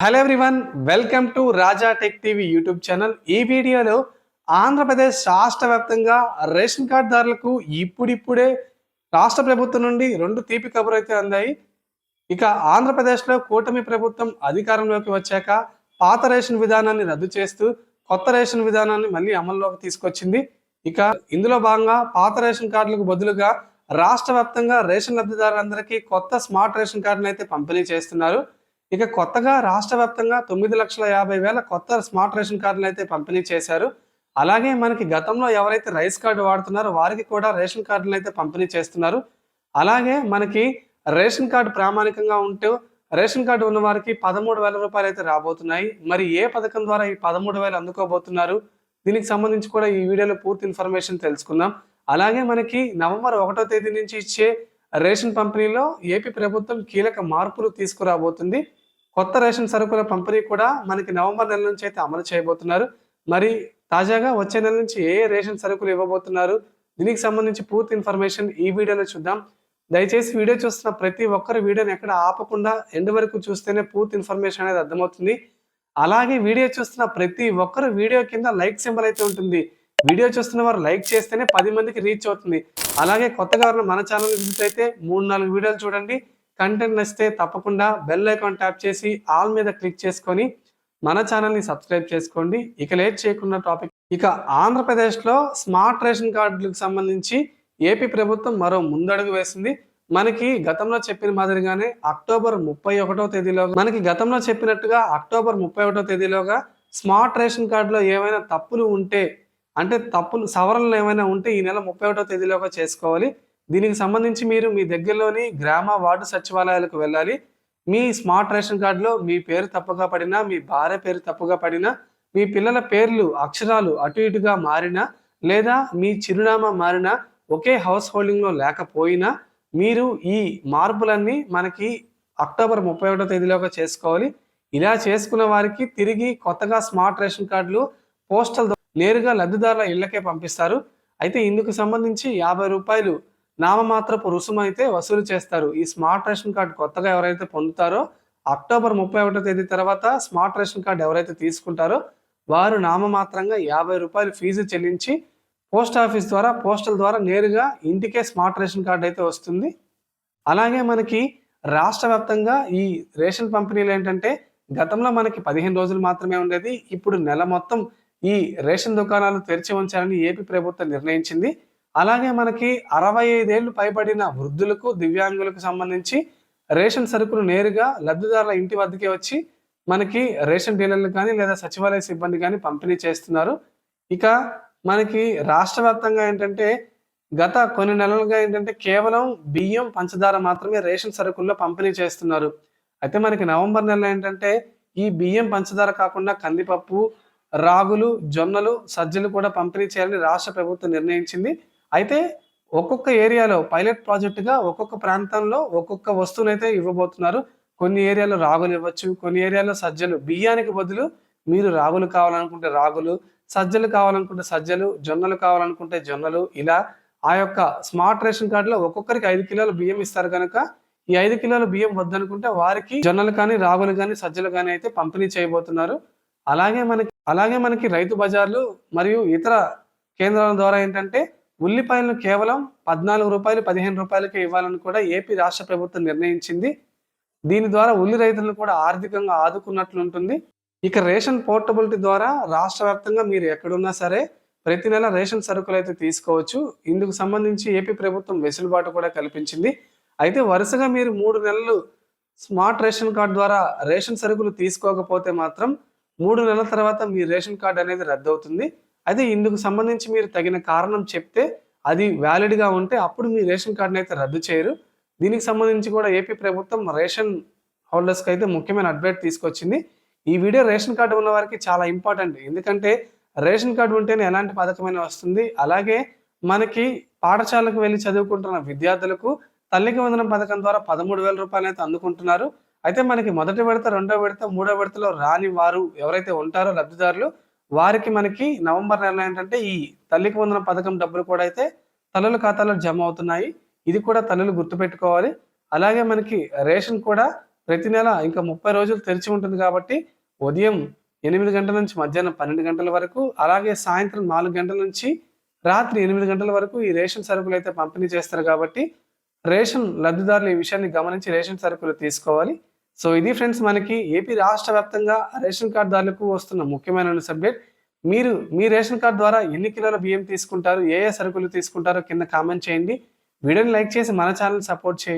Hello everyone welcome to Raja tech TV YouTube channel ఈ వీడియోలో ఆంధ్రప్రదేశ్ రాష్ట్ర వ్యాప్తంగా రేషన్ కార్డుదారులకు ఇప్పుడిప్పుడే రాష్ట్ర ప్రభుత్వం నుండి రెండు తీపి కబురు అయితే అందాయి. ఇక ఆంధ్రప్రదేశ్లో కూటమి ప్రభుత్వం అధికారంలోకి వచ్చాక పాత రేషన్ విధానాన్ని రద్దు చేస్తూ కొత్త రేషన్ విధానాన్ని మళ్ళీ అమల్లోకి తీసుకొచ్చింది. ఇక ఇందులో భాగంగా పాత రేషన్ కార్డులకు బదులుగా రాష్ట్ర వ్యాప్తంగా రేషన్ లబ్ధిదారులందరికీ కొత్త స్మార్ట్ రేషన్ కార్డును అయితే పంపిణీ చేస్తున్నారు. ఇక కొత్తగా రాష్ట్ర వ్యాప్తంగా తొమ్మిది లక్షల యాభై వేల కొత్త స్మార్ట్ రేషన్ కార్డులు అయితే పంపిణీ చేశారు. అలాగే మనకి గతంలో ఎవరైతే రైస్ కార్డు వాడుతున్నారో వారికి కూడా రేషన్ కార్డులు అయితే పంపిణీ చేస్తున్నారు. అలాగే మనకి రేషన్ కార్డు ప్రామాణికంగా ఉంటూ రేషన్ కార్డు ఉన్న వారికి పదమూడు వేల రూపాయలు అయితే రాబోతున్నాయి. మరి ఏ పథకం ద్వారా ఈ పదమూడు వేలు అందుకోబోతున్నారు? దీనికి సంబంధించి కూడా ఈ వీడియోలో పూర్తి ఇన్ఫర్మేషన్ తెలుసుకుందాం. అలాగే మనకి నవంబర్ ఒకటో తేదీ నుంచి ఇచ్చే రేషన్ పంపిణీలో ఏపీ ప్రభుత్వం కీలక మార్పులు తీసుకురాబోతుంది. కొత్త రేషన్ సరుకుల పంపిణీ కూడా మనకి నవంబర్ నెల నుంచి అయితే అమలు చేయబోతున్నారు. మరి తాజాగా వచ్చే నెల నుంచి ఏ రేషన్ సరుకులు ఇవ్వబోతున్నారు? దీనికి సంబంధించి పూర్తి ఇన్ఫర్మేషన్ ఈ వీడియోలో చూద్దాం. దయచేసి వీడియో చూస్తున్న ప్రతి ఒక్కరు వీడియోని ఎక్కడ ఆపకుండా ఎండ్ వరకు చూస్తేనే పూర్తి ఇన్ఫర్మేషన్ అనేది అర్థమవుతుంది. అలాగే వీడియో చూస్తున్న ప్రతి ఒక్కరు వీడియో కింద లైక్ సింబల్ అయితే ఉంటుంది. వీడియో చూస్తున్న వారు లైక్ చేస్తేనే పది మందికి రీచ్ అవుతుంది. అలాగే కొత్తగా ఉన్న మన ఛానల్ విజిట్ అయితే మూడు నాలుగు వీడియోలు చూడండి. కంటెంట్ నచ్చితే తప్పకుండా బెల్ ఐకాన్ ట్యాప్ చేసి ఆల్ మీద క్లిక్ చేసుకొని మన ఛానల్ని సబ్స్క్రైబ్ చేసుకోండి. ఇక లేట్ చేయకుండా టాపిక్. ఇక ఆంధ్రప్రదేశ్లో స్మార్ట్ రేషన్ కార్డులకు సంబంధించి ఏపీ ప్రభుత్వం మరో ముందడుగు వేసింది. మనకి గతంలో చెప్పిన మాదిరిగానే అక్టోబర్ ముప్పై ఒకటో తేదీలో మనకి గతంలో చెప్పినట్టుగా అక్టోబర్ ముప్పై ఒకటో తేదీలోగా స్మార్ట్ రేషన్ కార్డులో ఏమైనా తప్పులు ఉంటే అంటే తప్పులు సవరణలు ఏమైనా ఉంటే ఈ నెల ముప్పై ఒకటో తేదీలోగా చేసుకోవాలి. దీనికి సంబంధించి మీరు మీ దగ్గరలోని గ్రామ వార్డు సచివాలయాలకు వెళ్ళాలి. మీ స్మార్ట్ రేషన్ కార్డులో మీ పేరు తప్పుగా పడినా మీ భార్య పేరు తప్పుగా పడినా మీ పిల్లల పేర్లు అక్షరాలు అటు ఇటుగా మారినా లేదా మీ చిరునామా మారినా ఒకే హౌస్ హోల్డింగ్లో లేకపోయినా మీరు ఈ మార్పులన్నీ మనకి అక్టోబర్ ముప్పై ఒకటో తేదీలోగా చేసుకోవాలి. ఇలా చేసుకున్న వారికి తిరిగి కొత్తగా స్మార్ట్ రేషన్ కార్డులు పోస్టల్ నేరుగా లబ్ధిదారుల ఇళ్ళకే పంపిస్తారు. అయితే ఇందుకు సంబంధించి యాభై రూపాయలు నామమాత్రపు రుసుము అయితే వసూలు చేస్తారు. ఈ స్మార్ట్ రేషన్ కార్డు కొత్తగా ఎవరైతే పొందుతారో అక్టోబర్ ముప్పై ఒకటో తేదీ తర్వాత స్మార్ట్ రేషన్ కార్డు ఎవరైతే తీసుకుంటారో వారు నామమాత్రంగా యాభై రూపాయలు ఫీజు చెల్లించి పోస్ట్ ఆఫీస్ ద్వారా పోస్టల్ ద్వారా నేరుగా ఇంటికే స్మార్ట్ రేషన్ కార్డు అయితే వస్తుంది. అలాగే మనకి రాష్ట్ర వ్యాప్తంగా ఈ రేషన్ పంపిణీలు ఏంటంటే గతంలో మనకి పదిహేను రోజులు మాత్రమే ఉండేది. ఇప్పుడు నెల మొత్తం ఈ రేషన్ దుకాణాలు తెరిచి ఉంచాలని ఏపీ ప్రభుత్వం నిర్ణయించింది. అలాగే మనకి అరవై ఐదేళ్ళు పైబడిన వృద్ధులకు దివ్యాంగులకు సంబంధించి రేషన్ సరుకులు నేరుగా లబ్ధిదారుల ఇంటి వద్దకే వచ్చి మనకి రేషన్ డీలర్లు కానీ లేదా సచివాలయ సిబ్బంది కానీ పంపిణీ చేస్తున్నారు. ఇక మనకి రాష్ట్ర వ్యాప్తంగా ఏంటంటే గత కొన్ని నెలలుగా ఏంటంటే కేవలం బియ్యం పంచదార మాత్రమే రేషన్ సరుకుల్లో పంపిణీ చేస్తున్నారు. అయితే మనకి నవంబర్ నెల ఏంటంటే ఈ బియ్యం పంచదార కాకుండా కందిపప్పు రాగులు జొన్నలు సజ్జలు కూడా పంపిణీ చేయాలని రాష్ట్ర ప్రభుత్వం నిర్ణయించింది. అయితే ఒక్కొక్క ఏరియాలో పైలట్ ప్రాజెక్టుగా ఒక్కొక్క ప్రాంతంలో ఒక్కొక్క వస్తువులు అయితే ఇవ్వబోతున్నారు. కొన్ని ఏరియాలో రాగులు ఇవ్వచ్చు కొన్ని ఏరియాలో సజ్జలు. బియ్యానికి బదులు మీరు రాగులు కావాలనుకుంటే రాగులు సజ్జలు కావాలనుకుంటే సజ్జలు జొన్నలు కావాలనుకుంటే జొన్నలు. ఇలా ఆ యొక్క స్మార్ట్ రేషన్ కార్డులో ఒక్కొక్కరికి ఐదు కిలోల బియ్యం ఇస్తారు కనుక ఈ ఐదు కిలోల బియ్యం వద్దనుకుంటే వారికి జొన్నలు కానీ రాగులు కానీ సజ్జలు కానీ అయితే పంపిణీ చేయబోతున్నారు. అలాగే మనకి అలాగే మనకి రైతు బజార్లు మరియు ఇతర కేంద్రాల ద్వారా ఏంటంటే ఉల్లిపాయలను కేవలం పద్నాలుగు రూపాయలు పదిహేను రూపాయలకే ఇవ్వాలని కూడా ఏపీ రాష్ట్ర ప్రభుత్వం నిర్ణయించింది. దీని ద్వారా ఉల్లి రైతులను కూడా ఆర్థికంగా ఆదుకున్నట్లు ఉంటుంది. ఇక రేషన్ పోర్టబిలిటీ ద్వారా రాష్ట్ర వ్యాప్తంగా మీరు ఎక్కడున్నా సరే ప్రతి నెల రేషన్ సరుకులు అయితే తీసుకోవచ్చు. ఇందుకు సంబంధించి ఏపీ ప్రభుత్వం వెసులుబాటు కూడా కల్పించింది. అయితే వరుసగా మీరు మూడు నెలలు స్మార్ట్ రేషన్ కార్డు ద్వారా రేషన్ సరుకులు తీసుకోకపోతే మాత్రం మూడు నెలల తర్వాత మీ రేషన్ కార్డు అనేది రద్దవుతుంది. అయితే ఇందుకు సంబంధించి మీరు తగిన కారణం చెప్తే అది వ్యాలిడ్గా ఉంటే అప్పుడు మీ రేషన్ కార్డుని అయితే రద్దు చేయరు. దీనికి సంబంధించి కూడా ఏపీ ప్రభుత్వం రేషన్ హోల్డర్స్కి అయితే ముఖ్యమైన అప్డేట్ తీసుకొచ్చింది. ఈ వీడియో రేషన్ కార్డు ఉన్న వారికి చాలా ఇంపార్టెంట్. ఎందుకంటే రేషన్ కార్డు ఉంటేనే ఎలాంటి పథకమైన వస్తుంది. అలాగే మనకి పాఠశాలకు వెళ్ళి చదువుకుంటున్న విద్యార్థులకు తల్లికి వందనం పథకం ద్వారా పదమూడు వేల రూపాయలు అయితే అందుకుంటున్నారు. అయితే మనకి మొదటి విడత రెండో విడత మూడో విడతలో రాని వారు ఎవరైతే ఉంటారో లబ్ధిదారులు వారికి మనకి నవంబర్ నెలలో ఏంటంటే ఈ తల్లికి వందన పథకం డబ్బులు కూడా అయితే తల్లుల ఖాతాలో జమ అవుతున్నాయి. ఇది కూడా తల్లులు గుర్తుపెట్టుకోవాలి. అలాగే మనకి రేషన్ కూడా ప్రతి నెల ఇంకా ముప్పై రోజులు తెరిచి ఉంటుంది కాబట్టి ఉదయం ఎనిమిది గంటల నుంచి మధ్యాహ్నం పన్నెండు గంటల వరకు అలాగే సాయంత్రం నాలుగు గంటల నుంచి రాత్రి ఎనిమిది గంటల వరకు ఈ రేషన్ సరుకులు అయితే పంపిణీ చేస్తారు కాబట్టి రేషన్ లబ్ధిదారులు ఈ విషయాన్ని గమనించి రేషన్ సరుకులు తీసుకోవాలి. సో ఇది ఫ్రెండ్స్ మనకి ఏపీ రాష్ట్ర వ్యాప్తంగా రేషన్ కార్డుదారులకు వస్తున్న ముఖ్యమైన సబ్జెక్ట్ మీరు మీ రేషన్ కార్డు ద్వారా ఎన్ని కిలోల బియ్యం తీసుకుంటారు ఏ ఏ సరుకులు తీసుకుంటారో కింద కామెంట్ చేయండి. వీడియోని లైక్ చేసి మన ఛానల్ సపోర్ట్ చేయండి.